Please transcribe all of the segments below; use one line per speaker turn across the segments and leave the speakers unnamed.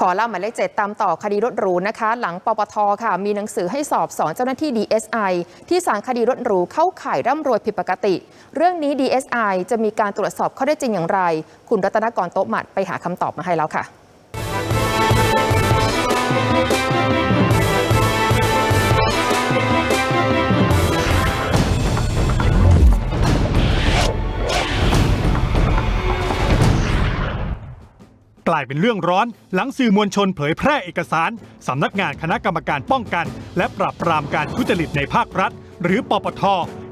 ขอเล่าหมายเลขเจ็ดตามต่อคดีรถหรูนะคะ หลังปปทค่ะ มีหนังสือให้สอบสอนเจ้าหน้าที่ DSI ที่สางคดีรถหรูเข้าข่ายร่ำรวยผิดปกติ เรื่องนี้ DSI จะมีการตรวจสอบข้อได้จริงอย่างไร คุณรัตนกรโต๊ะหมัดไปหาคำตอบมาให้แล้วค่ะ
กลายเป็นเรื่องร้อน หลังสื่อมวลชนเผยแพร่เอกสารสำนักงานคณะกรรมการป้องกัน และปราบปรามการทุจริตในภาครัฐ หรือปปท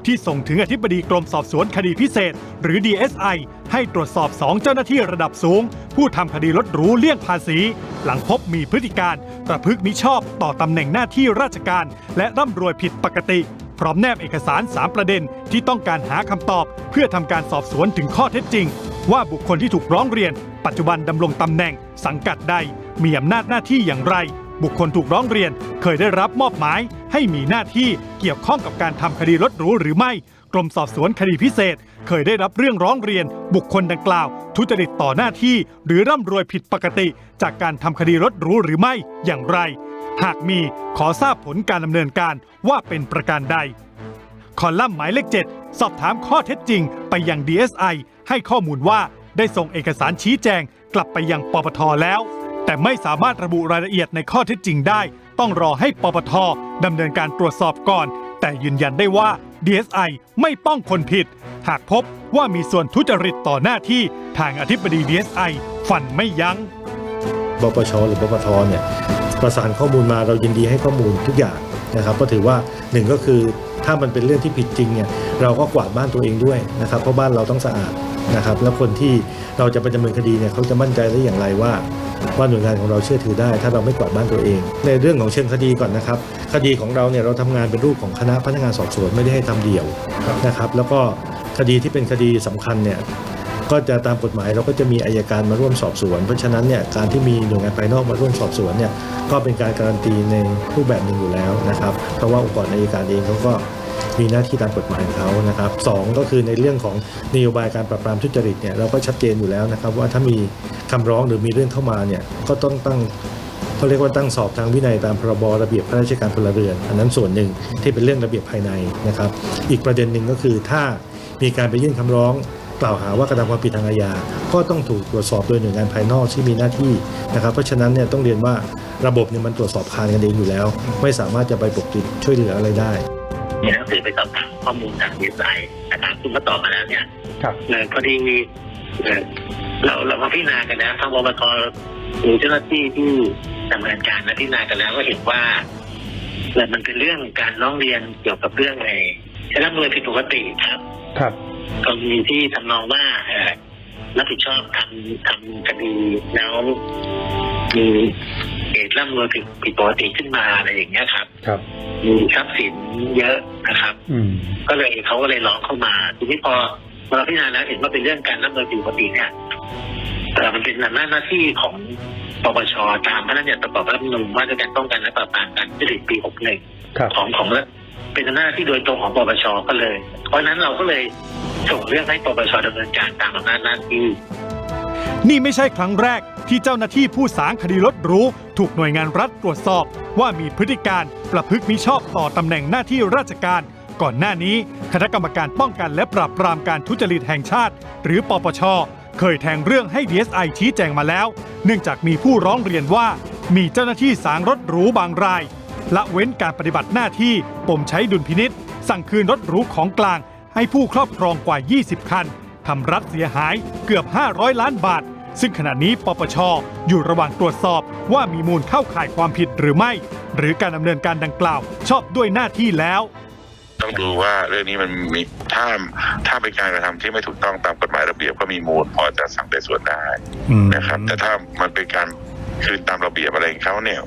ที่ส่งถึงอธิบดีกรมสอบสวนคดีพิเศษ หรือ DSI ให้ตรวจสอบ 2 เจ้าหน้าที่ระดับสูง ผู้ทำคดีลดรูเลี่ยงภาษี หลังพบมีพฤติการประพฤติมิชอบต่อตำแหน่งหน้าที่ราชการ และร่ำรวยผิดปกติพร้อมแนบเอกสาร 3 ประเด็นที่ต้องการหาคำตอบ เพื่อทำการสอบสวนถึงข้อเท็จจริง ว่าบุคคลที่ถูกร้องเรียน ปัจจุบันดำรงตำแหน่ง สังกัดใด มีอำนาจหน้าที่อย่างไร บุคคลถูกร้องเรียน เคยได้รับมอบหมาย ให้มีหน้าที่เกี่ยวข้องกับการทำคดีรถหรูหรือไม่ กรมสอบสวนคดีพิเศษ เคยได้รับเรื่องร้องเรียน บุคคลดังกล่าว ทุจริตต่อหน้าที่ หรือร่ำรวยผิดปกติ จากการทำคดีรถหรูหรือไม่อย่างไร หากมีขอทราบผลการดำเนินการว่าเป็นประการใดคอลัมน์หมายเลข 7 สอบถามข้อเท็จจริงไปยัง DSI ให้ข้อมูลว่า ได้ส่งเอกสารชี้แจงกลับไปยังปปทแล้ว แต่ไม่สามารถระบุรายละเอียดในข้อเท็จจริงได้ ต้องรอให้ปปทดำเนินการตรวจสอบก่อน แต่ยืนยันได้ว่า DSI ไม่ป้องคนผิด หากพบว่ามีส่วนทุจริตต่อหน้าที่ทางอธิบดี DSI ฟันไม่ยัง้ง
ปปชหรือปปทเนี่ยประสานข้อมูลมาเรายินดีให้ข้อมูลทุกอย่างนะครับก็ถือว่าหนึ่งก็คือถ้ามันเป็นเรื่องที่ผิดจริงเนี่ยเราก็กวาดบ้านตัวเองด้วยนะครับเพราะบ้านเราต้องสะอาด นะครับแล้วคนที่เราจะไปดำเนินคดีเนี่ยเขาจะมั่นใจได้อย่างไรว่า ว่าหน่วยงานของเราเชื่อถือได้ ถ้าเราไม่กวาดบ้านตัวเอง ในเรื่องของเชิงคดีก่อนนะครับ คดีของเราเนี่ยเราทำงานเป็นรูปของคณะพนักงานสอบสวนไม่ได้ให้ทำเดี่ยวนะครับ แล้วก็คดีที่เป็นคดีสำคัญเนี่ยก็จะตามกฎหมายเราก็จะมีอายการมาร่วมสอบสวน เพราะฉะนั้นเนี่ยการที่มีหน่วยงานภายนอกมาร่วมสอบสวนเนี่ยก็เป็นการการันตีในรูปแบบหนึ่งอยู่แล้วนะครับ เพราะว่าองค์กรอายการเองเขาก็ มีหน้าที่ตามกฎหมายของเขานะครับสองก็คือในเรื่องของนโยบายการปราบปรามทุจริตเนี่ยเราก็ชัดเจนอยู่แล้วนะครับว่าถ้ามีคำร้องหรือมีเรื่องเข้ามาเนี่ยก็ต้องตั้งเขาเรียกว่าตั้งสอบทางวินัยตามพรบระเบียบข้าราชการพลเรือน อันนั้นส่วนหนึ่งที่เป็นเรื่องระเบียบภายในนะครับ อีกประเด็นหนึ่งก็คือถ้ามีการไปยื่นคำร้องกล่าวหาว่ากระทำความผิดทางอาญา ก็ต้องถูกตรวจสอบโดยหน่วยงานภายนอกที่มีหน้าที่นะครับ เพราะฉะนั้นเนี่ยต้องเรียนว่าระบบเนี่ยมันตรวจสอบคานกันเองอยู่แล้ว ไม่สามารถจะไปปกปิดช่วยเหลืออะไรได้
มีหนังสือไปสอบถามข้อมูลจากดีไซน์แต่ทางคุณก็ตอบมาแล้วเนี่ย
ครับ
เออพอดีเออเราเรามาพิจารณากันนะทางบปทหรือเจ้าหน้าที่ที่ดำเนินการนะพิจารณากันแล้วก็เห็นว่าเออมันเป็นเรื่องการร้องเรียนเกี่ยวกับเรื่องในใช้รับมือผิดปกติครับ
ครับ
กรณีที่ทำนองว่าเอ่อรับผิดชอบทำทำคดีแล้วมีเหตุร่ำรวยผิดผิดปกติขึ้นมาอะไรอย่างเงี้ยครับ
ครับ
มีทรัพย์สินเยอะนะครับ
อืม
ก็เลยเขาก็เลยร้องเข้ามาทีนี้พอพอเราพิจารณาแล้วเห็นว่าเป็นเรื่องการรับเงินผิดปกติเนี่ยเอ่อมันเป็นอำนาจหน้าที่ของปปชตามพระราชบัญญัติประกอบรัฐธรรมนูญว่าด้วยการป้องกันและปราบปรามการทุจริตปี61
ครับ
ของของเป็นอำนาจหน้าที่โดยตรงของปปชก็เลย เพราะฉะนั้นเราก็เลยส่งเรื่องให้ปปชดำเนินการตามอำนาจหน้าที่
นี่ไม่ใช่ครั้งแรก ที่เจ้าหน้าที่ผู้สางคดีรถหรูถูกหน่วยงานรัฐตรวจสอบ ว่ามีพฤติการประพฤติมิชอบต่อตำแหน่งหน้าที่ราชการ ก่อนหน้านี้คณะกรรมการป้องกันและปราบปรามการทุจริตแห่งชาติ หรือปปช เคยแทงเรื่องให้ DSI ชี้แจงมาแล้ว เนื่องจากมีผู้ร้องเรียนว่า มีเจ้าหน้าที่สางรถหรูบางรายละเว้นการปฏิบัติหน้าที่ปมใช้ดุลพินิษสั่งคืนรถหรูของกลาง ให้ผู้ครอบครองกว่า 20 คันทำรัฐเสียหายเกือบ 500 ล้านบาท ซึ่งขณะนี้ปปชอยู่ระหว่างตรวจสอบว่ามีมูลเข้าข่ายความผิดหรือไม่ หรือการดำเนินการดังกล่าว ชอบด้วยหน้าที่แล้ว
ต้องดูว่าเรื่องนี้มันมีถ้าถ้าเป็นการกระทำที่ไม่ถูกต้องตามกฎหมายระเบียบก็มีมูลพอจะสั่งไต่สวนได้นะครับ แต่ถ้ามันเป็นการ คืนตามระเบียบอะไรของเขาเนี่ย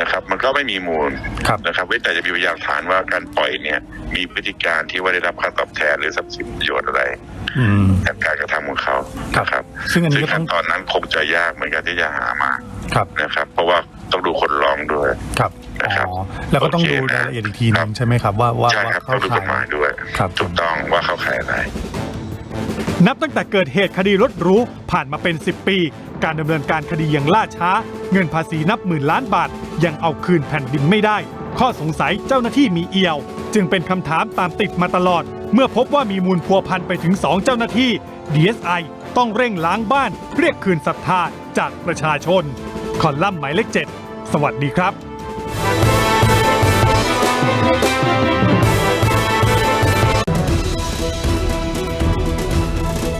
นะครับ มันก็ไม่มีมูล
ครับ
นะครับเว้นแต่จะมีพยานหลักฐานว่าการปล่อยเนี่ย มีพฤติการที่ว่าได้รับค่าตอบแทนหรือทรัพย์สินประโยชน์อะไร
อืม
จากการกระทำของเขานะครับ
ซึ่งอันนี้
ซึ่ง
ก็ต้
ขั้
อนง
ตอนนั้นคงจะยากเหมือนกันที่จะหามา
ครับ
นะครับ เพราะว่าต้องดูคนร้องด้วย
ครับ
นะครับ
อ๋อแล้วก็ต้อง
โอเค
ดู
นะ
รายละเอียดอีกทีหนึ
ครั
ง
บ
ใช่ไหมครับ ว่าว่า
ใช่
ว่า
ครับ
เข้า
ต้องดูก
ข่า
ฎหมาย
ย
ด้วย
ครับ
ถูกต้องว่าเข้าข่ายอะไร
นับตั้งแต่เกิดเหตุคดีรถรู้ผ่านมาเป็น 10 ปี การดำเนินการคดียังล่าช้า เงินภาษีนับหมื่นล้านบาท ยังเอาคืนแผ่นดินไม่ได้ ข้อสงสัยเจ้าหน้าที่มีเอี่ยว จึงเป็นคำถามตามติดมาตลอด เมื่อพบว่ามีมูลพัวพันไปถึง 2 เจ้าหน้าที่ DSI ต้องเร่งล้างบ้าน เรียกคืนศรัทธาจากประชาชน คอลัมน์หมายเลข7สวัสดีครับ